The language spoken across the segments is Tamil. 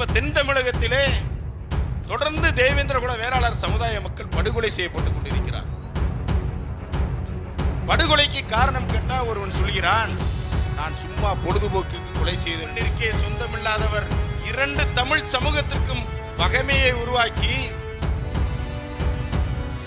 இப்ப தென் தமிழகத்திலே தொடர்ந்து தேவேந்திர குல வேளாளர் சமுதாய மக்கள் படுகொலை செய்யப்பட்டுக் கொண்டிருக்கிறார். படுகொலைக்கு காரணம் கேட்டா ஒருவன் சொல்கிறான் நான் சும்மா பொழுதுபோக்குக்கு கொலை செய்து இருக்கே சொந்தமில்லாதவர். இரண்டு தமிழ் சமூகத்திற்கும் பகைமையை உருவாக்கி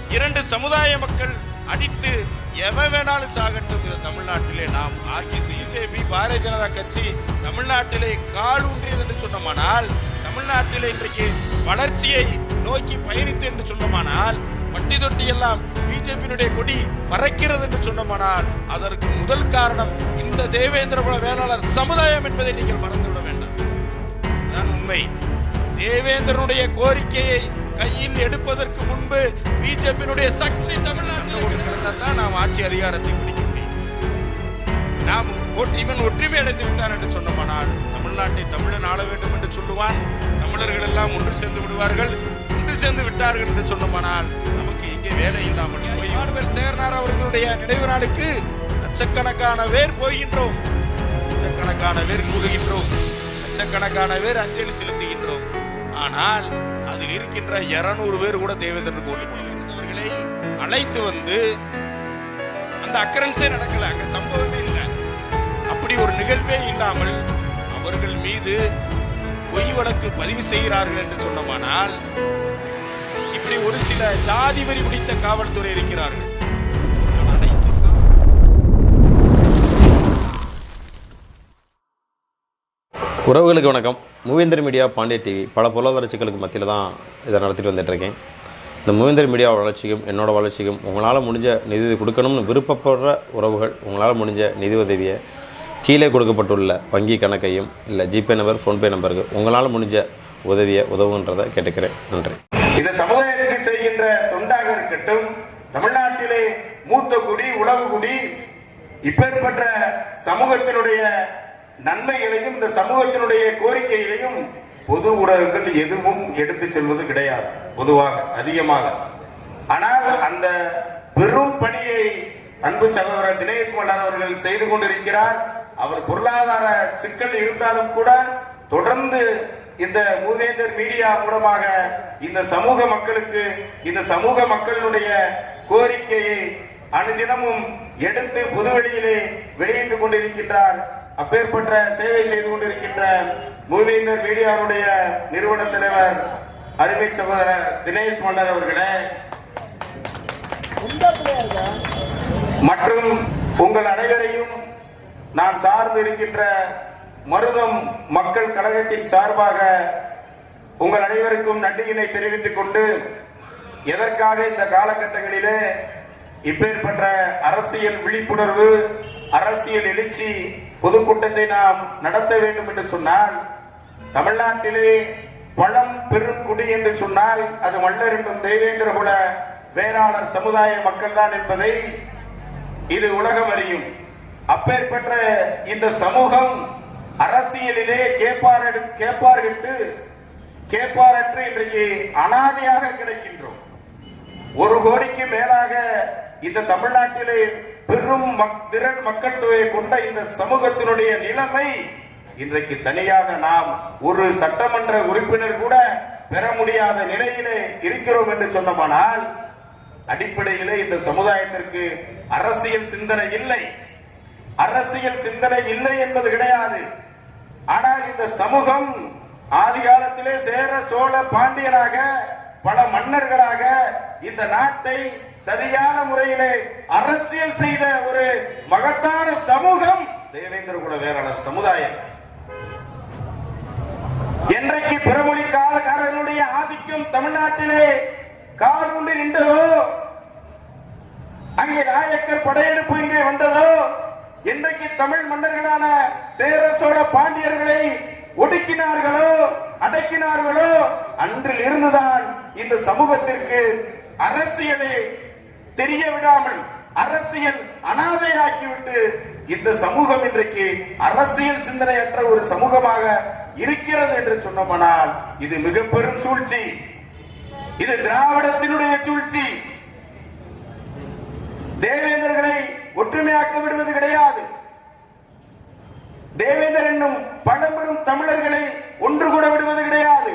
இரண்டு சமுதாய மக்கள் அடித்து எவன் வேணாலும் சாகட்டும் இந்த தமிழ்நாட்டிலே நாம் ஆட்சி சிஜேபி பாரதிய ஜனதா கட்சி தமிழ்நாட்டிலே கால் ஊன்றியது என்று சொன்னோமானால் தமிழ்நாட்டிலே இன்றைக்கு வளர்ச்சியை நோக்கி பயணித்து என்று சொன்னோமானால் பட்டி தொட்டி எல்லாம் பிஜேபியினுடைய கொடி பறக்கிறது என்று சொன்னோமானால் அதற்கு முதல் காரணம் இந்த தேவேந்திர குல வேளாளர் சமுதாயம் என்பதை நீங்கள் மறந்துவிட வேண்டாம். அதுதான் உண்மை. தேவேந்திரனுடைய கோரிக்கையை கையில் எடுப்பதற்கு முன்பு பிஜேபியினுடைய சக்தி தமிழ்நாட்டில் தான் நாம் ஆட்சி அதிகாரத்தை பிடிக்க முடியும். நாம் ஒட்- இவன் ஒற்றுமை அடைந்து விட்டான் என்று சொன்னமானால் தமிழ்நாட்டை தமிழன் ஆள வேண்டும் என்று சொல்லுவான். தமிழர்கள் எல்லாம் ஒன்று சேர்ந்து விடுவார்கள். ஒன்று சேர்ந்து விட்டார்கள் என்று சொன்னமானால் நமக்கு இங்கே வேலை இல்லாமல் போய் ஆர்வல் அவர்களுடைய நினைவு நாளுக்கு லட்சக்கணக்கான பேர் போகின்றோம். லட்சக்கணக்கான பேர் கூடுகின்றோம். லட்சக்கணக்கான பேர் அஞ்சலி செலுத்துகின்றோம். ஆனால் அதில் இருக்கின்ற 200 பேர் கூட தேவேந்திரன் கோவில் இருந்தவர்களை அழைத்து வந்து அந்த அக்கரன்ஸே நடக்கல அங்க சம்பவமே இல்லை. அப்படி ஒரு நிகழ்வே இல்லாமல் அவர்கள் மீது பொய் வழக்கு பதிவு செய்கிறார்கள் என்று சொன்னமானால் இப்படி ஒரு சில ஜாதி வரி பிடித்த காவல்துறை இருக்கிறார்கள். உறவுகளுக்கு வணக்கம். மூவேந்தர் மீடியா பாண்டிய டிவி. பல பொருளாதார சிக்கலுக்கு மத்தியில் தான் இதை நடத்திட்டு வந்துட்டுருக்கேன். இந்த மூவேந்தர் மீடியா வளர்ச்சிக்கும் என்னோடய வளர்ச்சிக்கும் உங்களால் முடிஞ்ச நிதி கொடுக்கணும்னு விருப்பப்படுற உறவுகள் உங்களால் முடிஞ்ச நிதி உதவியை கீழே கொடுக்கப்பட்டுள்ள வங்கி கணக்கையும் இல்லை ஜிபே நம்பர் ஃபோன்பே நம்பருக்கு உங்களால் முடிஞ்ச உதவியை உதவுன்றதை கேட்டுக்கிறேன். நன்றி. இந்த சமுதாயத்துக்கு செய்கின்ற தொண்டாக இருக்கட்டும் தமிழ்நாட்டிலே மூத்த குடி உழவு குடி இப்பேற்பட்ட சமூகத்தினுடைய நன்மைகளையும் இந்த சமூகத்தினுடைய கோரிக்கைகளையும் பொது ஊடகங்கள் எதுவும் எடுத்து செல்வது கிடையாது. பொதுவாக அதிகமாக. ஆனால் அந்த பெரும் பணியை அன்பு சகோதரர் தினேஷ் மலர் அவர்கள் செய்து கொண்டிருக்கிறார். அவர் பொருளாதார சிக்கல் இருந்தாலும் கூட தொடர்ந்து இந்த மூவேந்தர் மீடியா மூலமாக இந்த சமூக மக்களுக்கு இந்த சமூக மக்களுடைய கோரிக்கையை அனுதினமும் எடுத்து புதுவெளியிலே வெளியிட்டுக் கொண்டிருக்கின்றார். அப்பேற்பட்ட சேவை செய்து கொண்டிருக்கின்ற மூவேந்தர் மீடியாவுடைய நிறுவன தலைவர் அருமை சகோதரர் தினேஷ் மன்னர் அவர்களே. மற்றும் உங்கள் அனைவரையும் நான் சார்ந்து இருக்கின்ற மருதம் மக்கள் கழகத்தின் சார்பாக உங்கள் அனைவருக்கும் நன்றியினை தெரிவித்துக் கொண்டு எதற்காக இந்த காலகட்டங்களிலே இப்பேற்பட்ட அரசியல் விழிப்புணர்வு அரசியல் எழுச்சி பொதுக்கூட்டத்தை நாம் நடத்த வேண்டும் என்று சொன்னால் தமிழ்நாட்டிலே பழம் பெருங்குடி என்று சொன்னால் அது மல்லர் என்றும் தெய்வேந்திர குல வேளாளர் சமுதாய மக்கள் தான் என்பதை இது உலகம் அறியும். அப்பேற்பட்ட இந்த சமூகம் அரசியலிலே கேப்பார் கேப்பார்கிட்டு கேப்பாரற்று இன்றைக்கு அனாதையாக கிடைக்கின்றோம். ஒரு கோடிக்கு மேலாக இந்த தமிழ்நாட்டிலே பெரும் மக்- திரள் மக்கள் தொகையை கொண்ட இந்த சமூகத்தினுடைய நிலைமை இன்றைக்கு தனியாக நாம் ஒரு சட்டமன்ற உறுப்பினர் கூட பெற முடியாத நிலையிலே இருக்கிறோம் என்று சொன்னமானால் அடிப்படையிலே இந்த சமுதாயத்திற்கு அரசியல் சிந்தனை இல்லை. அரசியல் சிந்தனை இல்லை என்பது கிடையாது. ஆனால் இந்த சமூகம் ஆதி காலத்திலே சேர சோழ பாண்டியனாக பல மன்னர்களாக இந்த நாட்டை சரியான முறையிலே அரசியல் செய்த ஒரு மகத்தான சமூகம் தேவேந்திர குல வேளாளர் சமுதாயம். என்றைக்கு பிறமொழி காலக்காரர்களுடைய ஆதிக்கம் தமிழ்நாட்டிலே காலூண்டு நின்றதோ அங்கே நாயக்கர் படையெடுப்பு இங்கே வந்ததோ இன்றைக்கு தமிழ் மன்னர்களான சேர சோழ பாண்டியர்களை ஒடுக்கினார்களோ அடக்கினார்களோ அன்றில் இருந்துதான் இந்த சமூகத்திற்கு அரசியலை தெரிய விடாமல் அரசியல் அனாதையாக்கிவிட்டு இந்த சமூகம் இன்றைக்கு அரசியல் சிந்தனையற்ற ஒரு சமூகமாக இருக்கிறது என்று சொன்னோமானால் இது மிக பெரும் சூழ்ச்சி. இது திராவிடத்தினுடைய சூழ்ச்சி. தேவேந்தர்களை ஒற்றுமையாக்க விடுவது கிடையாது. தேவேந்தர் என்னும் பழம்பெரும் தமிழர்களை ஒன்று கூட விடுவது கிடையாது.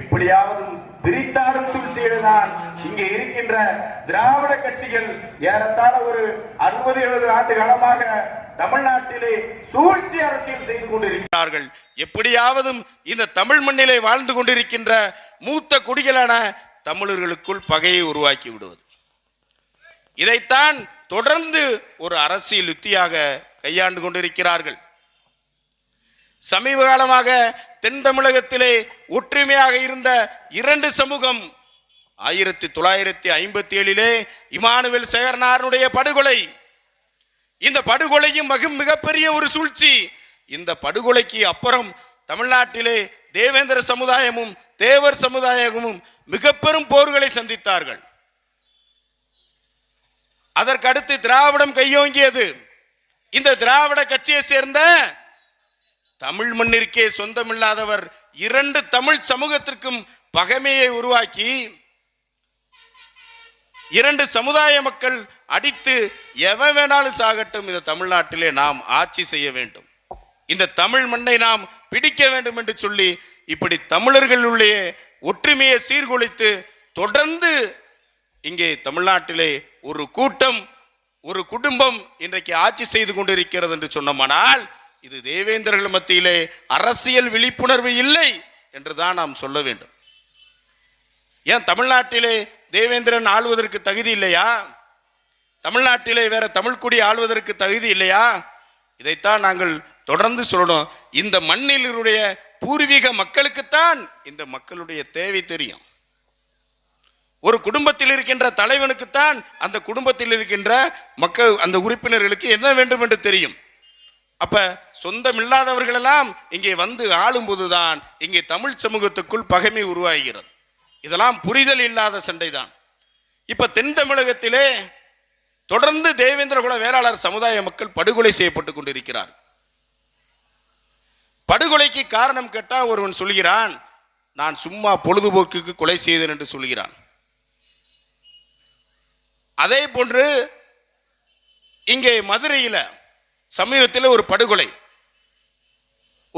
எப்படியாவது பிரித்தாலும் சூழ்ச்சியில்தான் இங்கே இருக்கின்ற திராவிட கட்சிகள் ஏறத்தாழ ஒரு அறுபது எழுபது ஆண்டு காலமாக தமிழ்நாட்டிலே சூழ்ச்சி அரசியல் செய்து கொண்டிருக்கிறார்கள். எப்படியாவது இந்த தமிழ் மண்ணிலே வாழ்ந்து கொண்டிருக்கின்ற மூத்த குடிகளான தமிழர்களுக்குள் பகையை உருவாக்கி விடுவது. இதைத்தான் தொடர்ந்து ஒரு அரசியல் யுக்தியாக கையாண்டு கொண்டிருக்கிறார்கள். சமீப காலமாக தென் தமிழகத்திலே ஒற்றுமையாக இருந்த இரண்டு சமூகம் ஆயிரத்தி தொள்ளாயிரத்தி ஐம்பத்தி ஏழிலே இமானுவேல் சேகர்னாருடைய படுகொலை. இந்த படுகொலையும் மிக மிகப்பெரிய ஒரு சூழ்ச்சி. இந்த படுகொலைக்கு அப்புறம் தமிழ்நாட்டிலே தேவேந்திர சமுதாயமும் தேவர் சமுதாயமும் மிக பெரும் போர்களை சந்தித்தார்கள். அதற்கடுத்து திராவிடம் கையோங்கியது. இந்த திராவிட கட்சியை சேர்ந்த தமிழ் மண்ணிற்கே சொந்தமில்லாதவர் இரண்டு தமிழ் சமூகத்திற்கும் பகைமையை உருவாக்கி இரண்டு சமுதாய மக்கள் அடித்து எவன் வேணாலும் சாகட்டும். இந்த தமிழ்நாட்டிலே நாம் ஆட்சி செய்ய வேண்டும். இந்த தமிழ் மண்ணை நாம் பிடிக்க வேண்டும் என்று சொல்லி இப்படி தமிழர்களுடைய ஒற்றுமையை சீர்குலைத்து தொடர்ந்து இங்கே தமிழ்நாட்டிலே ஒரு கூட்டம் ஒரு குடும்பம் இன்றைக்கு ஆட்சி செய்து கொண்டிருக்கிறது என்று சொன்னோமானால் இது தேவேந்திரர்கள் மத்தியிலே அரசியல் விழிப்புணர்வு இல்லை என்றுதான் நாம் சொல்ல வேண்டும். ஏன் தமிழ்நாட்டிலே தேவேந்திரன் ஆளுவதற்கு தகுதி இல்லையா? தமிழ்நாட்டிலே வேற தமிழ்குடி ஆளுவதற்கு தகுதி இல்லையா? இதைத்தான் நாங்கள் தொடர்ந்து சொல்லணும். இந்த மண்ணிலுடைய பூர்வீக மக்களுக்குத்தான் இந்த மக்களுடைய தேவை தெரியும். ஒரு குடும்பத்தில் இருக்கின்ற தலைவனுக்குத்தான் அந்த குடும்பத்தில் இருக்கின்ற மக்கள் அந்த உறுப்பினர்களுக்கு என்ன வேண்டும் என்று தெரியும்? அப்ப சொந்தம் இல்லாதவர்களெல்லாம் இங்கே வந்து ஆளும்போதுதான் இங்கே தமிழ் சமூகத்துக்குள் பகைமை உருவாகிறது. இதெல்லாம் புரிதல் இல்லாத சண்டைதான். இப்ப தென் தமிழகத்திலே தொடர்ந்து தேவேந்திரகுல வேளாளர் சமுதாய மக்கள் படுகொலை செய்யப்பட்டு கொண்டிருக்கிறார். படுகொலைக்கு காரணம் கேட்டால் ஒருவன் சொல்கிறான் நான் சும்மா பொழுதுபோக்குக்கு கொலை செய்தேன் என்று சொல்கிறான். அதே போன்று இங்கே மதுரையில் சமீபத்தில் ஒரு படுகொலை.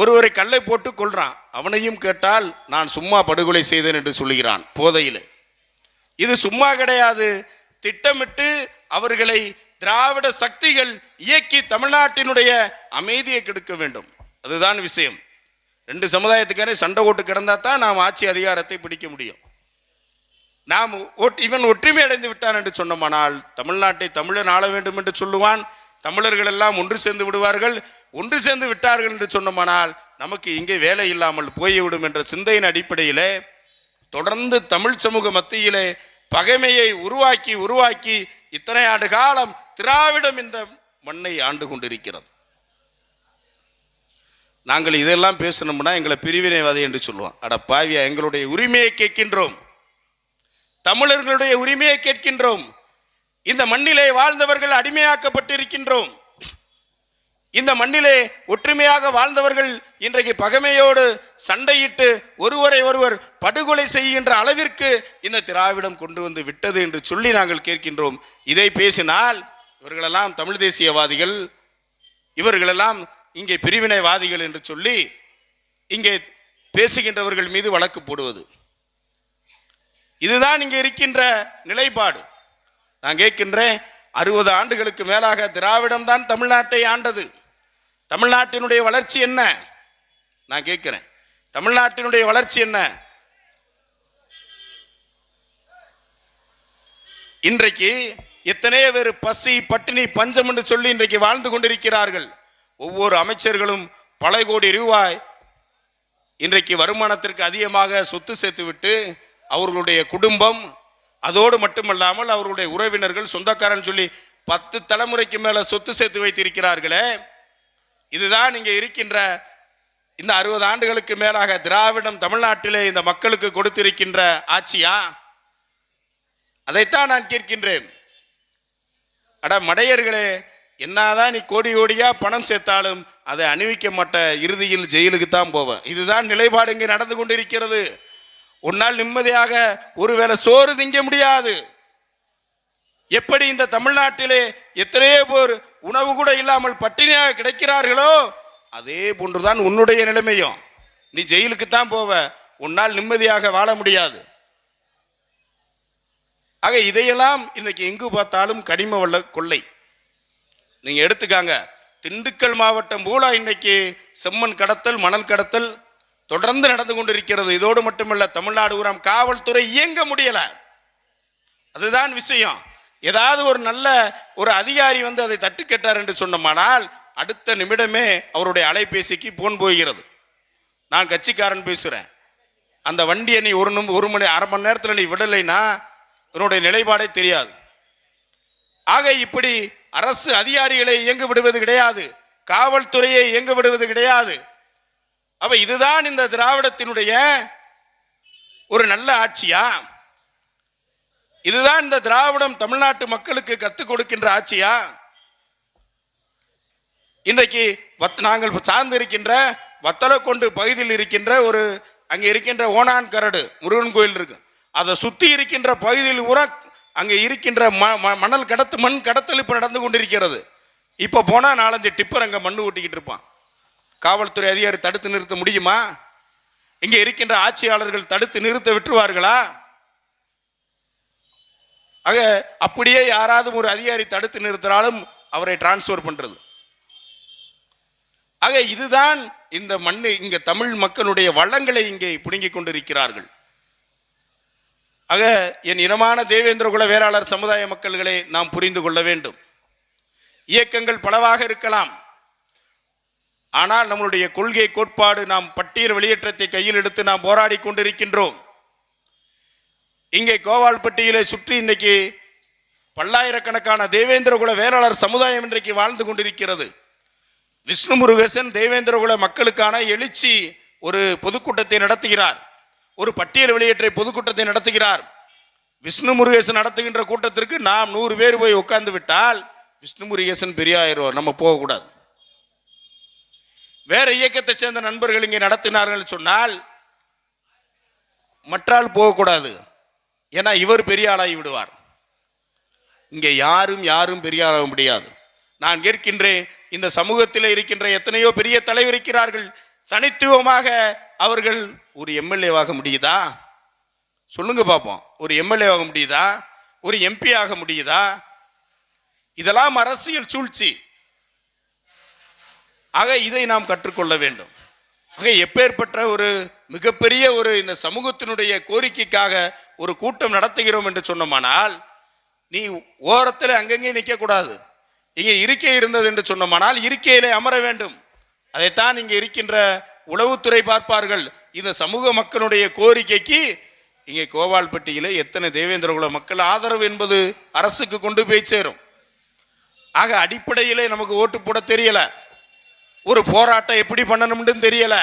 ஒருவரை கல்லை போட்டு கொள்றான் அவனையும் கேட்டால் நான் சும்மா படுகொலை செய்தேன் என்று சொல்லுகிறான் போதையில். இது சும்மா கிடையாது. திட்டமிட்டு அவர்களை திராவிட சக்திகள் இயக்கி தமிழ்நாட்டினுடைய அமைதியை கெடுக்க வேண்டும். அதுதான் விஷயம். ரெண்டு சமுதாயத்துக்காரே சண்டை ஓட்டு கிடந்தா தான் நாம் ஆட்சி அதிகாரத்தை பிடிக்க முடியும். நாம் இவன் ஒற்றுமை அடைந்து விட்டான் என்று சொன்னோமானால் தமிழ்நாட்டை தமிழன் ஆள வேண்டும் என்று சொல்லுவான். தமிழர்கள் எல்லாம் ஒன்று சேர்ந்து விடுவார்கள் ஒன்று சேர்ந்து விட்டார்கள் என்று சொன்னோமானால் நமக்கு இங்கே வேலை இல்லாமல் போய்விடும் என்ற சிந்தையின் அடிப்படையிலே தொடர்ந்து தமிழ் சமூக மத்தியிலே பகைமையை உருவாக்கி உருவாக்கி இத்தனை ஆண்டு காலம் திராவிடம் இந்த மண்ணை ஆண்டு கொண்டிருக்கிறது. நாங்கள் இதெல்லாம் பேசணும்னா எங்களை பிரிவினைவாதி என்று சொல்லுவோம். அட பாவியா எங்களுடைய உரிமையை கேட்கின்றோம். தமிழர்களுடைய உரிமையை கேட்கின்றோம். இந்த மண்ணிலே வாழ்ந்தவர்கள் அடிமையாக்கப்பட்டிருக்கின்றோம். இந்த மண்ணிலே ஒற்றுமையாக வாழ்ந்தவர்கள் இன்றைக்கு பகைமையோடு சண்டையிட்டு ஒருவரை ஒருவர் படுகொலை செய்கின்ற அளவிற்கு இந்த திராவிடம் கொண்டு வந்து விட்டது என்று சொல்லி நாங்கள் கேட்கின்றோம். இதை பேசினால் இவர்களெல்லாம் தமிழ் தேசியவாதிகள் இவர்களெல்லாம் இங்கே பிரிவினைவாதிகள் என்று சொல்லி இங்கே பேசுகின்றவர்கள் மீது வழக்கு போடுவது. இதுதான் இங்கே இருக்கின்ற நிலைப்பாடு. நான் கேட்கின்றேன் அறுபது ஆண்டுகளுக்கு மேலாக திராவிடம் தான் தமிழ்நாட்டை ஆண்டது. தமிழ்நாட்டினுடைய வளர்ச்சி என்ன? நான் கேட்கிறேன். தமிழ்நாட்டினுடைய வளர்ச்சி என்ன? இன்றைக்கு எத்தனையோ பேர் பசி பட்டினி பஞ்சம் என்று சொல்லி இன்றைக்கு வாழ்ந்து கொண்டிருக்கிறார்கள். ஒவ்வொரு அமைச்சர்களும் பல கோடி ரூபாய் இன்றைக்கு வருமானத்திற்கு அதிகமாக சொத்து சேர்த்துவிட்டு அவர்களுடைய குடும்பம் அதோடு மட்டுமல்லாமல் அவருடைய உறவினர்கள் சொந்தக்காரன் சொல்லி பத்து தலைமுறைக்கு மேலே சொத்து சேர்த்து வைத்திருக்கிறார்களே இதுதான் இங்கே இருக்கின்ற இந்த அறுபது ஆண்டுகளுக்கு மேலாக திராவிடம் தமிழ்நாட்டிலே இந்த மக்களுக்கு கொடுத்திருக்கின்ற ஆட்சியா? அதைத்தான் நான் கேட்கின்றேன். அட மடையர்களே என்னதான் நீ கோடி கோடியா பணம் சேர்த்தாலும் அதை அணிவிக்க மாட்ட இறுதியில் ஜெயிலுக்கு தான் போவேன் இதுதான் நிலைப்பாடு இங்கே நடந்து கொண்டிருக்கிறது. உன்னால் நிம்மதியாக ஒருவேளை சோறு திங்க முடியாது. எப்படி இந்த தமிழ்நாட்டிலே எத்தனையோ பேர் உணவு கூட இல்லாமல் பட்டினியாக கிடைக்கிறார்களோ அதே போன்றுதான் உன்னுடைய நிலைமையும். நீ ஜெயிலுக்கு தான் போவ உன்னால் நிம்மதியாக வாழ முடியாது. ஆக இதையெல்லாம் இன்னைக்கு எங்கு பார்த்தாலும் கனிம வள கொள்ளை. நீங்க எடுத்துக்காங்க திண்டுக்கல் மாவட்டம் பூலா இன்னைக்கு செம்மண் கடத்தல் மணல் கடத்தல் தொடர்ந்து நடந்து கொண்டிருக்கிறது. இதோடு மட்டுமல்ல தமிழ்நாடு உரம் காவல்துறை இயங்க முடியல. அதுதான் விஷயம். ஏதாவது ஒரு நல்ல ஒரு அதிகாரி வந்து அதை தட்டு கேட்டார் என்று சொன்னோமானால் அடுத்த நிமிடமே அவருடைய அலைபேசிக்கு போன் போகிறது. நான் கட்சிக்காரன் பேசுகிறேன் அந்த வண்டியை நீ ஒரு ஒரு மணி அரை மணி நேரத்தில் நீ விடலைன்னா உன்னுடைய நிலைப்பாடே தெரியாது. ஆக இப்படி அரசு அதிகாரிகளை இயங்க விடுவது கிடையாது. காவல்துறையை இயங்க விடுவது கிடையாது. அப்ப இதுதான் இந்த திராவிடத்தினுடைய ஒரு நல்ல ஆட்சியா? இதுதான் இந்த திராவிடம் தமிழ்நாட்டு மக்களுக்கு கத்துக் கொடுக்கின்ற ஆட்சியா? இன்றைக்கு வத் நாங்கள் சார்ந்து இருக்கின்ற வத்தலக்கொண்டு பகுதியில் இருக்கின்ற ஒரு அங்கே இருக்கின்ற ஓனான் கரடு முருகன் கோயில் இருக்கு. அதை சுற்றி இருக்கின்ற பகுதியில் உர அங்கே இருக்கின்ற ம ம- மணல் கடத்து மண் கடத்தல் இப்போ நடந்து கொண்டிருக்கிறது. இப்போ போனால் நாலஞ்சு டிப்பர் அங்கே மண்ணு ஓட்டிக்கிட்டு இருப்பான். காவல்துறை அதிகாரி தடுத்து நிறுத்த முடியுமா? இங்கே இருக்கின்ற ஆட்சியாளர்கள் தடுத்து நிறுத்த விட்டுருவார்களா? ஆக அப்படியே யாராவது ஒரு அதிகாரி தடுத்து நிறுத்தினாலும் அவரை டிரான்ஸ்ஃபர் பண்ணுறது ஆக இதுதான் இந்த மண்ணு இங்கே தமிழ் மக்களுடைய வளங்களை இங்கே பிடுங்கிக் கொண்டிருக்கிறார்கள். ஆக என் இனமான தேவேந்திரகுல வேளாளர் சமுதாய மக்கள்களை நாம் புரிந்து கொள்ள வேண்டும். இயக்கங்கள் பலவாக இருக்கலாம். ஆனால் நம்மளுடைய கொள்கை கோட்பாடு நாம் பட்டியல் வெளியேற்றத்தை கையில் எடுத்து நாம் போராடி கொண்டிருக்கின்றோம். இங்கே கோவால்பட்டியிலே சுற்றி இன்றைக்கு பல்லாயிரக்கணக்கான தேவேந்திரகுல வேளாளர் சமுதாயம் இன்றைக்கு வாழ்ந்து கொண்டிருக்கிறது. விஷ்ணு முருகேசன் தேவேந்திரகுல மக்களுக்கான எழுச்சி ஒரு பொதுக்கூட்டத்தை நடத்துகிறார். ஒரு பட்டியல் வெளியேற்ற பொதுக்கூட்டத்தை நடத்துகிறார். விஷ்ணு முருகேசன் நடத்துகின்ற கூட்டத்திற்கு நாம் நூறு பேர் போய் உட்கார்ந்து விட்டால் விஷ்ணு முருகேசன் பெரியாயிரம் நம்ம போகக்கூடாது. வேற இயக்கத்தை சேர்ந்த நண்பர்கள் இங்கே நடத்தினார்கள் சொன்னால் மற்றால் போகக்கூடாது. ஏன்னா இவர் பெரிய ஆளாகி விடுவார். இங்கே யாரும் யாரும் பெரிய ஆளாக முடியாது. நான் கேட்கின்றேன் இந்த சமூகத்தில் இருக்கின்ற எத்தனையோ பெரிய தலைவர் இருக்கிறார்கள் தனித்துவமாக அவர்கள் ஒரு எம்எல்ஏவாக முடியுதா? சொல்லுங்க பார்ப்போம். ஒரு எம்எல்ஏ ஆக முடியுதா? ஒரு எம்பி ஆக முடியுதா? இதெல்லாம் அரசியல் சூழ்ச்சி. ஆக இதை நாம் கற்றுக்கொள்ள வேண்டும். ஆக எப்பேற்பட்ட ஒரு மிகப்பெரிய ஒரு இந்த சமூகத்தினுடைய கோரிக்கைக்காக ஒரு கூட்டம் நடத்துகிறோம் என்று சொன்னோமானால் நீ ஓரத்தில் அங்கங்கே நிற்கக்கூடாது இங்கே இருக்கை இருந்தது என்று சொன்னோமானால் இருக்கையிலே அமர வேண்டும். அதைத்தான் இங்கே இருக்கின்ற உளவுத்துறை பார்ப்பார்கள். இந்த சமூக மக்களுடைய கோரிக்கைக்கு இங்கே கோவால்பட்டியிலே எத்தனை தேவேந்திரகுல மக்கள் ஆதரவு என்பது அரசுக்கு கொண்டு போய் சேரும். ஆக அடிப்படையிலே நமக்கு ஓட்டு போட தெரியலை. ஒரு போராட்டம் எப்படி பண்ணணும்னு தெரியல.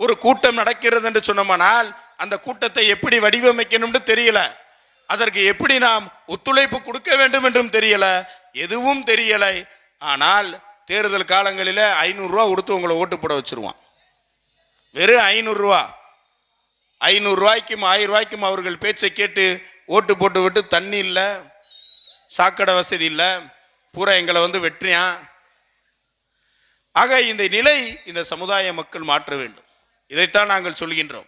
ஒரு கூட்டம் நடக்கிறது என்று சொன்னோமானால் அந்த கூட்டத்தை எப்படி வடிவமைக்கணும்னு தெரியல. அதற்கு எப்படி நாம் ஒத்துழைப்பு கொடுக்க வேண்டும் என்றும் தெரியல. எதுவும் தெரியலை. ஆனால் தேர்தல் காலங்களில் ஐநூறுரூவா கொடுத்து உங்களை ஓட்டு போட வச்சுருவான். வெறும் ஐநூறுரூவா ஐநூறுரூவாய்க்கும் ஆயிரம் ரூபாய்க்கும் அவர்கள் பேச்சை கேட்டு ஓட்டு போட்டு விட்டு தண்ணி இல்லை சாக்கடை வசதி இல்லை பூரா எங்களை வந்து வெற்றியான் ஆக இந்த நிலை இந்த சமுதாய மக்கள் மாற்ற வேண்டும். இதைத்தான் நாங்கள் சொல்கின்றோம்.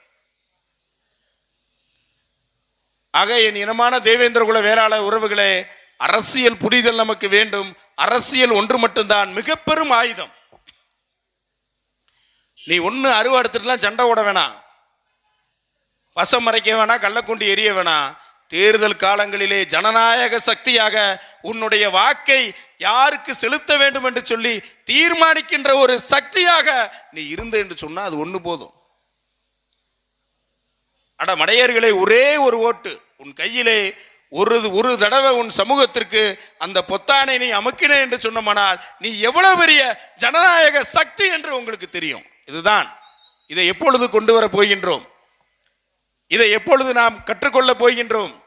ஆக என் இனமான தேவேந்திரகுல வேளாள உறவுகளே அரசியல் புரிதல் நமக்கு வேண்டும். அரசியல் ஒன்று மட்டும்தான் மிக பெரும் ஆயுதம். நீ ஒன்று அருவாடுத்துட்டுலாம் சண்டை ஓட வேணாம். வசம் மறைக்க வேணாம் கள்ளக்குண்டு எரிய வேணாம். தேர்தல் காலங்களிலே ஜனநாயக சக்தியாக உன்னுடைய வாக்கை யாருக்கு செலுத்த வேண்டும் என்று சொல்லி தீர்மானிக்கின்ற ஒரு சக்தியாக நீ இருந்த என்று சொன்னால் அது ஒன்று போதும். அட மடையர்களே ஒரே ஒரு ஓட்டு. உன் கையிலே ஒரு ஒரு தடவை உன் சமூகத்திற்கு அந்த பொத்தானை நீ அமுக்கின என்று சொன்னமானால் நீ எவ்வளவு பெரிய ஜனநாயக சக்தி என்று உங்களுக்கு தெரியும். இதுதான். இதை எப்பொழுது கொண்டு வர போகின்றோம்? இதை எப்பொழுது நாம் கற்றுக்கொள்ள போகின்றோம்?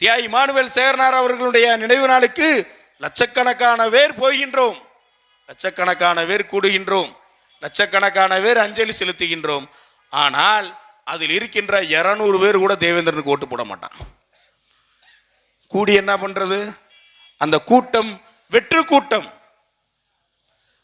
தியாய் இமானுவேல் சேர்னார் அவர்களுடைய நினைவு நாளுக்கு லட்சக்கணக்கான பேர் போகின்றோம். லட்சக்கணக்கான பேர் கூடுகின்றோம். லட்சக்கணக்கான பேர் அஞ்சலி செலுத்துகின்றோம். ஆனால் அதில் இருக்கின்ற இரநூறு பேர் கூட தேவேந்திரனுக்கு ஓட்டு போட மாட்டான். கூடி என்ன பண்றது? அந்த கூட்டம் வெற்று கூட்டம்.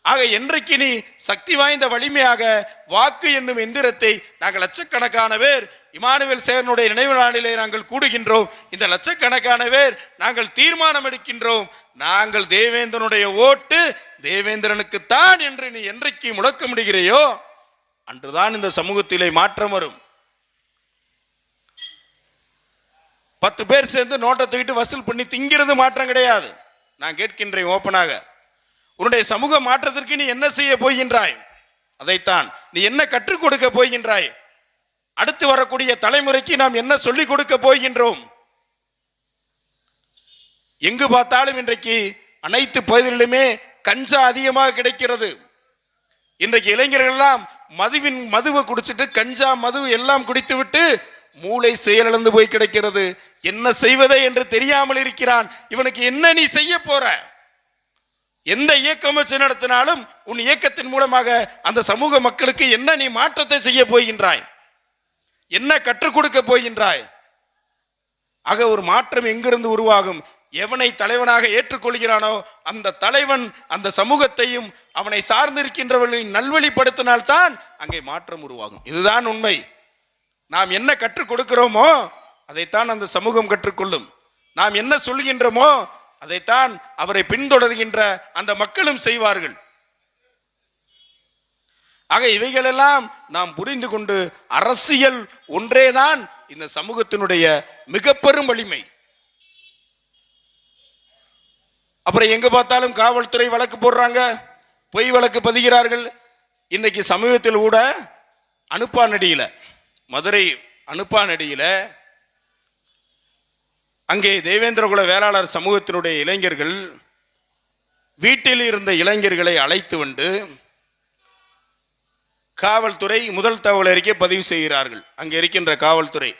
ஆக என்றைக்கு நீ சக்தி வாய்ந்த வலிமையாக வாக்கு என்னும் எந்திரத்தை நாங்கள் லட்சக்கணக்கான பேர் இமானுவேல் சேரனுடைய நினைவு நாளிலே நாங்கள் கூடுகின்றோம். இந்த லட்சக்கணக்கான பேர் நாங்கள் தீர்மானம் எடுக்கின்றோம். நாங்கள் தேவேந்திரனுடைய ஓட்டு தேவேந்திரனுக்குத்தான் என்று நீ என்றைக்கு முழக்கமிடுகிறையோ அன்றுதான் இந்த சமூகத்திலே மாற்றம் வரும். பத்து பேர் சேர்ந்து நோட்டை தூக்கிட்டு வசூல் பண்ணி திங்கிறது மாற்றம் கிடையாது. நான் கேட்கின்றேன் ஓப்பனாக. உன்னுடைய சமூக மாற்றத்திற்கு நீ என்ன செய்ய போகின்றாய்? அதைத்தான். நீ என்ன கற்றுக் கொடுக்க போகின்றாய்? அடுத்து வரக்கூடிய தலைமுறைக்கு நாம் என்ன சொல்லிக் கொடுக்க போகின்றோம்? எங்கு பார்த்தாலும் இன்றைக்கு அனைத்து பகுதிகளிலுமே கஞ்சா அதிகமாக கிடைக்கிறது. இன்றைக்கு இளைஞர்கள் எல்லாம் மதுவின் மதுவை குடிச்சிட்டு கஞ்சா மது எல்லாம் குடித்து விட்டு மூளை செயலிழந்து போய் கிடைக்கிறது. என்ன செய்வதே என்று தெரியாமல் இருக்கிறான். இவனுக்கு என்ன நீ செய்ய போற? எந்த இயக்கம் வச்சு நடத்தினாலும் உன் இயக்கத்தின் மூலமாக அந்த சமூக மக்களுக்கு என்ன நீ மாற்றத்தை செய்ய போகின்றாய்? என்ன கற்றுக் கொடுக்க போகின்றாய்? ஆக ஒரு மாற்றம் எங்கிருந்து உருவாகும்? எவனை தலைவனாக ஏற்றுக்கொள்கிறானோ அந்த தலைவன் அந்த சமூகத்தையும் அவனை சார்ந்திருக்கின்றவர்களை நல்வழிப்படுத்தினால்தான் அங்கே மாற்றம் உருவாகும். இதுதான் உண்மை. நாம் என்ன கற்றுக் கொடுக்கிறோமோ அதைத்தான் அந்த சமூகம் கற்றுக்கொள்ளும். நாம் என்ன சொல்கின்றோமோ அதைத்தான் அவரை பின்தொடர்கின்ற அந்த மக்களும் செய்வார்கள். ஆக இவைகளெல்லாம் நாம் புரிந்து கொண்டு அரசியல் ஒன்றேதான் இந்த சமூகத்தினுடைய மிக பெரும் வலிமை. அப்புறம் எங்க பார்த்தாலும் காவல்துறை வழக்கு போடுறாங்க பொய் வழக்கு பதிகிறார்கள். இன்னைக்கு சமூகத்தில் கூட அனுப்பானடியில் மதுரை அனுப்பானடியில் அங்கே தேவேந்திரகுல வேளாளர் சமூகத்தினுடைய இளைஞர்கள் வீட்டில் இருந்த இளைஞர்களை அழைத்து வந்து காவல்துறை முதல் தகவல் அறிக்கை பதிவு செய்கிறார்கள். அங்கே இருக்கின்ற காவல்துறை.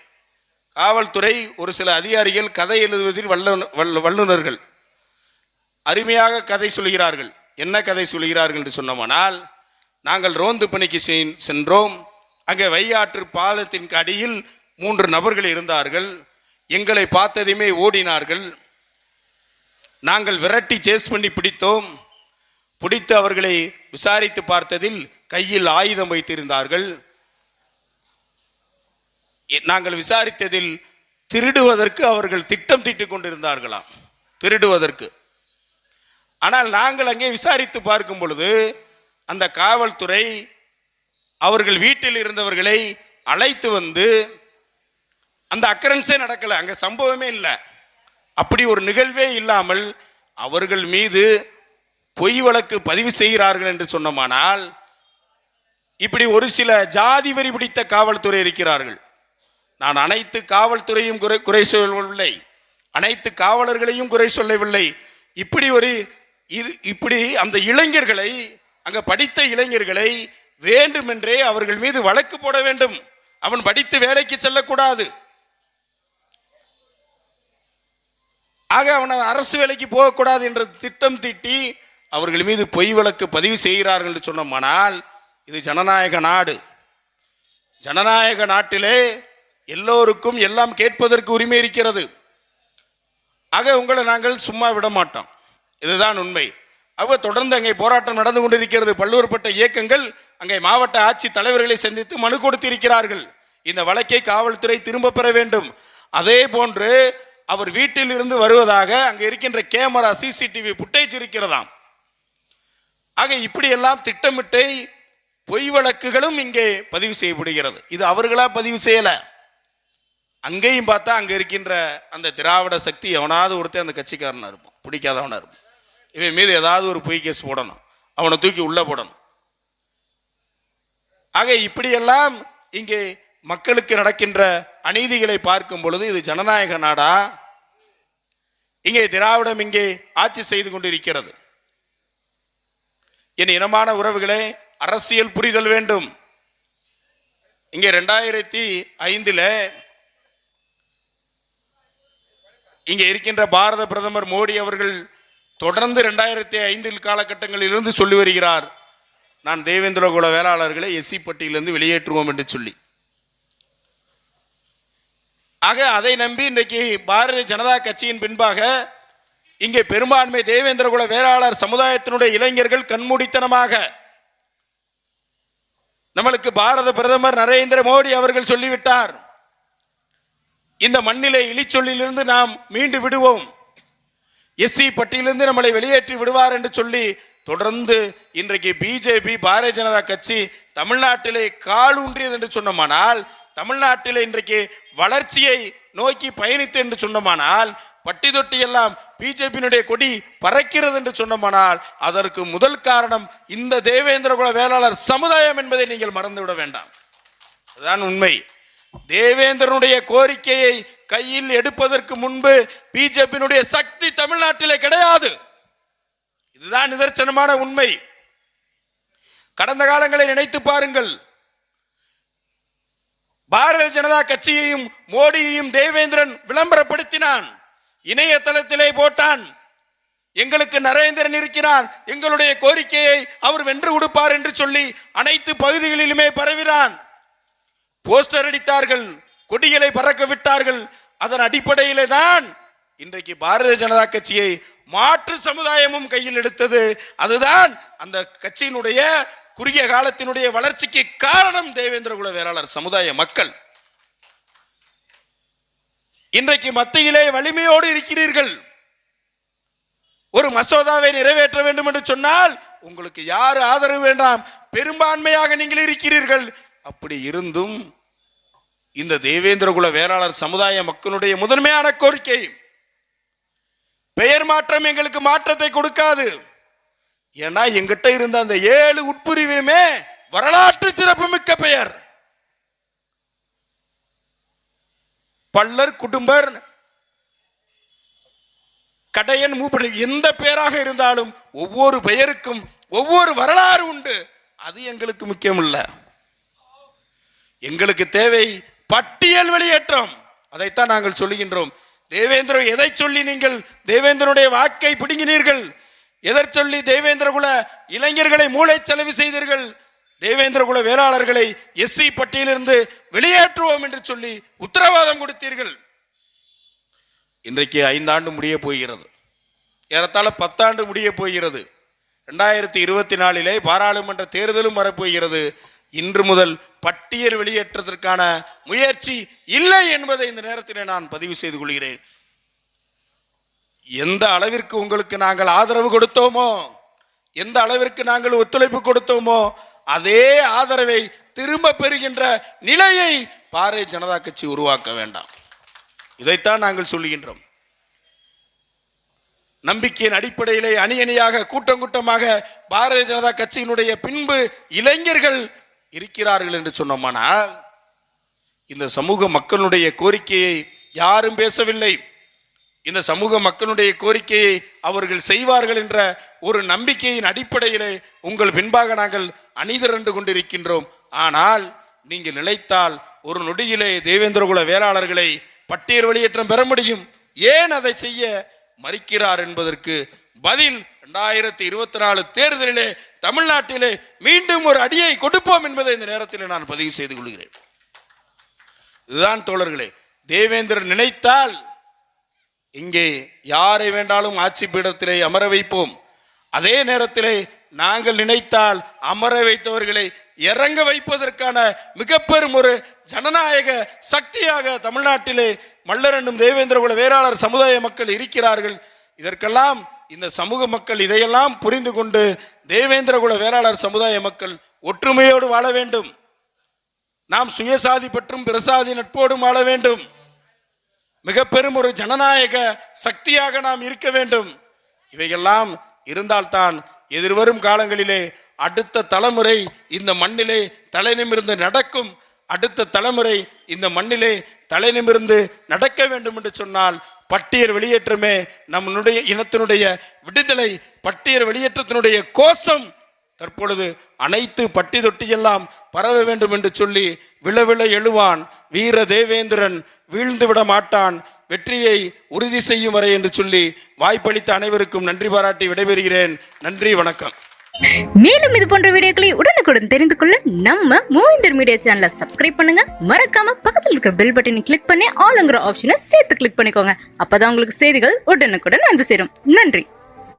காவல்துறை ஒரு சில அதிகாரிகள் கதை எழுதுவதில் வல்ல- வல்லுனர்கள் அருமையாக கதை சொல்கிறார்கள். என்ன கதை சொல்கிறார்கள் என்று சொன்னோமானால் நாங்கள் ரோந்து பணிக்கு சென்றோம். அங்கே வையாற்று பாலத்தின் அடியில் மூன்று நபர்கள் இருந்தார்கள். எங்களை பார்த்ததுமே ஓடினார்கள். நாங்கள் விரட்டி சேஸ் பண்ணி பிடித்தோம். பிடித்து அவர்களை விசாரித்து பார்த்ததில் கையில் ஆயுதம் வைத்திருந்தார்கள். எ- நாங்கள் விசாரித்ததில் திருடுவதற்கு அவர்கள் திட்டம் தீட்டிக் கொண்டிருந்தார்களாம். திருடுவதற்கு. ஆனால் நாங்கள் அங்கே விசாரித்து பார்க்கும் பொழுது அந்த காவல்துறை அவர்கள் வீட்டில் இருந்தவர்களை அழைத்து வந்து அந்த அக்கரன்ஸே நடக்கலை அங்கே சம்பவமே இல்லை. அப்படி ஒரு நிகழ்வே இல்லாமல் அவர்கள் மீது பொய் வழக்கு பதிவு செய்கிறார்கள் என்று சொன்னோமானால் இப்படி ஒரு சில ஜாதி வரி பிடித்த காவல்துறை இருக்கிறார்கள். நான் அனைத்து காவல்துறையும் குறை குறை சொல்லவில்லை. அனைத்து காவலர்களையும் குறை சொல்லவில்லை. இப்படி ஒரு இது இப்படி அந்த இளைஞர்களை அங்கே படித்த இளைஞர்களை வேண்டுமென்றே அவர்கள் மீது வழக்கு போட வேண்டும். அவன் படித்து வேலைக்கு செல்லக்கூடாது. ஆக அவனை அரசு வேலைக்கு போகக்கூடாது என்ற திட்டம் தீட்டி அவர்கள் மீது பொய் வழக்கு பதிவு செய்கிறார்கள் என்று சொன்னோமானால் இது ஜனநாயக நாடு. ஜனநாயக நாட்டிலே எல்லோருக்கும் எல்லாம் கேட்பதற்கு உரிமை இருக்கிறது. ஆக உங்களை நாங்கள் சும்மா விட மாட்டோம். இதுதான் உண்மை. அவ தொடர்ந்து அங்கே போராட்டம் நடந்து கொண்டிருக்கிறது. பல்வேறுபட்ட இயக்கங்கள் அங்கே மாவட்ட ஆட்சி தலைவர்களை சந்தித்து மனு கொடுத்திருக்கிறார்கள். இந்த வழக்கை காவல்துறை திரும்ப பெற வேண்டும். அதே போன்று அவர் வீட்டில் இருந்து வருவதாக அங்கே இருக்கின்ற கேமரா சிசிடிவி புட்டேஜ் இருக்கிறதாம். ஆக இப்படியெல்லாம் திட்டமிட்டு பொய் வழக்குகளும் இங்கே பதிவு செய்யப்படுகிறது. இது அவர்களா பதிவு செய்யல? அங்கேயும் பார்த்தா அங்க இருக்கின்ற அந்த திராவிட சக்தி எவனாவது ஒருத்தன் அந்த கட்சிக்காரனா இருப்பான். பிடிக்காதவனா இருப்பான். இவன் மீது ஏதாவது ஒரு பொய் கேஸ் போடணும். அவனை தூக்கி உள்ள போடணும். ஆக இப்படியெல்லாம் இங்கே மக்களுக்கு நடக்கின்ற அநீதிகளை பார்க்கும் பொழுது இது ஜனநாயக நாடா? இங்கே திராவிடம் இங்கே ஆட்சி செய்து கொண்டிருக்கிறது. என் இனமான உறவுகளே அரசியல் புரிதல் வேண்டும். இங்கே ரெண்டாயிரத்தி ஐந்தில் இங்கே இருக்கின்ற பாரத பிரதமர் மோடி அவர்கள் தொடர்ந்து ரெண்டாயிரத்தி ஐந்தில் காலகட்டங்களிலிருந்து சொல்லி வருகிறார் நான் தேவேந்திர குல வேளாளர்களை எஸ்சி பட்டியலிருந்து வெளியேற்றுவோம் என்று சொல்லி. ஆக அதை நம்பி இன்றைக்கு பாரதிய ஜனதா கட்சியின் பின்பாக இங்கே பெரும்பான்மை தேவேந்திரகுல வேளாளர் சமுதாயத்தினுடைய இளைஞர்கள் கண்மூடித்தனமாக நம்மளுக்கு பாரத பிரதமர் நரேந்திர மோடி அவர்கள் சொல்லிவிட்டார். இந்த மண்ணிலே இழிச்சொல்லிலிருந்து நாம் மீண்டு விடுவோம். எஸ்சி பட்டியலிருந்து நம்மளை வெளியேற்றி விடுவார் என்று சொல்லி தொடர்ந்து இன்றைக்கு பிஜேபி பாரதிய ஜனதா கட்சி தமிழ்நாட்டிலே கால் ஊன்றியது என்று சொன்னோமானால் தமிழ்நாட்டிலே இன்றைக்கு வளர்ச்சியை நோக்கி பயணித்து என்று சொன்னோமானால் பட்டி தொட்டி எல்லாம் பிஜேபியினுடைய கொடி பறக்கிறது என்று சொன்னோமானால் அதற்கு முதல் காரணம் இந்த தேவேந்திரகுல வேளாளர் சமுதாயம் என்பதை நீங்கள் மறந்துவிட வேண்டாம். அதுதான் உண்மை. தேவேந்திரனுடைய கோரிக்கையை கையில் எடுப்பதற்கு முன்பு பிஜேபியினுடைய சக்தி தமிழ்நாட்டிலே கிடையாது. இதுதான் நிதர்சனமான உண்மை. கடந்த காலங்களை நினைத்து பாருங்கள். பாரதிய ஜனதா கட்சியையும் மோடியையும் தேவேந்திரன் விளம்பரப்படுத்தினான். இணையதளத்திலே போட்டான். எங்களுக்கு நரேந்திரன் இருக்கிறான் எங்களுடைய கோரிக்கையை அவர் வென்று கொடுப்பார் என்று சொல்லி அனைத்து பகுதிகளிலுமே பரவினான். போஸ்டர் அடித்தார்கள். கொடிகளை பறக்க விட்டார்கள். அதன் அடிப்படையிலே தான் இன்றைக்கு பாரதிய ஜனதா கட்சியை மாற்று சமுதாயமும் கையில் எடுத்தது. அதுதான் அந்த கட்சியினுடைய குறுகிய காலத்தினுடைய வளர்ச்சிக்கு காரணம் தேவேந்திரகுல வேளாளர் சமுதாய மக்கள். இன்றைக்கு மத்தியிலே வலிமையோடு இருக்கிறீர்கள். ஒரு மசோதாவை நிறைவேற்ற வேண்டும் என்று சொன்னால் உங்களுக்கு யார் ஆதரவு வேண்டாம்? பெரும்பான்மையாக நீங்கள் இருக்கிறீர்கள். அப்படி இருந்தும் இந்த தேவேந்திரகுல வேளாளர் சமுதாய மக்களுடைய முதன்மையான கோரிக்கை பெயர் மாற்றம் எங்களுக்கு மாற்றத்தை கொடுக்காது. ஏன்னா எங்கிட்ட இருந்த அந்த ஏழு உட்பிரிவுமே வரலாற்று சிறப்புமிக்க பெயர். பல்லர் குடும்பர் கடையன் மூப்பன் எந்த பெயராக இருந்தாலும் ஒவ்வொரு பெயருக்கும் ஒவ்வொரு வரலாறு உண்டு. அது எங்களுக்கு முக்கியம் இல்ல எங்களுக்கு தேவை பட்டியல் வெளியேற்றம். அதைத்தான் நாங்கள் சொல்லுகின்றோம். தேவேந்திர எதை சொல்லி நீங்கள் தேவேந்திரனுடைய வாக்கை பிடுங்கினீர்கள்? எதற் சொல்லி தேவேந்திரகுல இளைஞர்களை மூளை செலவு செய்தீர்கள்? தேவேந்திரகுல வேளாளர்களை எஸ்சி பட்டியலிருந்து வெளியேற்றுவோம் என்று சொல்லி உத்தரவாதம் கொடுத்தீர்கள். இன்றைக்கு ஐந்தாண்டு முடிய போகிறது. ஏறத்தாழ பத்தாண்டு முடிய போகிறது. ரெண்டாயிரத்தி இருபத்தி நாலிலே பாராளுமன்ற தேர்தலும் வரப்போகிறது. இன்று முதல் பட்டியல் வெளியேற்றத்திற்கான முயற்சி இல்லை என்பதை இந்த நேரத்தில் நான் பதிவு செய்து கொள்கிறேன். எந்த அளவிற்கு உங்களுக்கு நாங்கள் ஆதரவு கொடுத்தோமோ எந்த அளவிற்கு நாங்கள் ஒத்துழைப்பு கொடுத்தோமோ அதே ஆதரவை திரும்ப பெறுகின்ற நிலையை பாரதிய ஜனதா கட்சி உருவாக்க வேண்டாம். இதைத்தான் நாங்கள் சொல்லுகின்றோம். நம்பிக்கையின் அடிப்படையிலே அணி அணியாக கூட்டம் கூட்டமாக பாரதிய ஜனதா கட்சியினுடைய பின்பு இளைஞர்கள் இருக்கிறார்கள் என்று சொன்னோமானால் இந்த சமூக மக்களுடைய கோரிக்கையை யாரும் பேசவில்லை. இந்த சமூக மக்களுடைய கோரிக்கையை அவர்கள் செய்வார்கள் என்ற ஒரு நம்பிக்கையின் அடிப்படையிலே உங்கள் பின்பாக நாங்கள் அணிதிரண்டு கொண்டிருக்கின்றோம். ஆனால் நீங்கள் நினைத்தால் ஒரு நொடியிலே தேவேந்திரகுல வேளாளர்களை பட்டியல் வெளியேற்றம் பெற முடியும். ஏன் அதை செய்ய மறுக்கிறார் என்பதற்கு பதில் இரண்டாயிரத்தி இருபத்தி நாலு தேர்தலிலே தமிழ்நாட்டிலே மீண்டும் ஒரு அடியை கொடுப்போம் என்பதை இந்த நேரத்தில் நான் பதிவு செய்து கொள்கிறேன். இதுதான் தோழர்களே தேவேந்திரன் நினைத்தால் இங்கே யாரை வேண்டாலும் ஆட்சி பீடத்திலே அமர வைப்போம். அதே நேரத்திலே நாங்கள் நினைத்தால் அமர வைத்தவர்களை இறங்க வைப்பதற்கான மிக பெரும் ஒரு ஜனநாயக சக்தியாக தமிழ்நாட்டிலே மல்லர் என்னும் தேவேந்திரகுல வேளாளர் சமுதாய மக்கள் இருக்கிறார்கள். இதற்கெல்லாம் இந்த சமூக மக்கள் இதையெல்லாம் புரிந்து கொண்டு தேவேந்திரகுல வேளாளர் சமுதாய மக்கள் ஒற்றுமையோடு வாழ வேண்டும். நாம் சுயசாதி பற்றும் பிரசாதி நட்போடும் வாழ வேண்டும். மிக பெரும் ஒரு ஜனநாயக சக்தியாக நாம் இருக்க வேண்டும். இவையெல்லாம் இருந்தால்தான் எதிர்வரும் காலங்களிலே அடுத்த தலைமுறை இந்த மண்ணிலே தலை நிமிர்ந்து நடக்கும். அடுத்த தலைமுறை இந்த மண்ணிலே தலை நிமிர்ந்து நடக்க வேண்டும் என்று சொன்னால் பட்டியல் வெளியேற்றமே நம்முடைய இனத்தினுடைய விடுதலை பட்டியல் வெளியேற்றத்தினுடைய கோஷம். தற்பொழுது அனைத்து பட்டி தொட்டியெல்லாம் பரவ வேண்டும் என்று சொல்லி விழவிழ எழுவான். வீர தேவேந்திரன் வீழ்ந்து விட மாட்டான். வெற்றியை உறுதி செய்யும் வரை என்று சொல்லி வாய்ப்பளித்த அனைவருக்கும் நன்றி பாராட்டி விடைபெறுகிறேன். நன்றி வணக்கம். மேலும் இது போன்ற வீடியோக்களை உடனுக்குடன் தெரிந்து கொள்ள நம்ம மூவிந்தர் மீடியா சேனலை சப்ஸ்கிரைப் பண்ணுங்க. மறக்காம பக்கத்தில் இருக்கிற பெல் பட்டனை கிளிக் பண்ணி ஆளுங்கிற ஆப்ஷனை சேர்த்து கிளிக் பண்ணிக்கோங்க. அப்பதான் உங்களுக்கு செய்திகள் உடனுக்குடன் வந்து சேரும். நன்றி.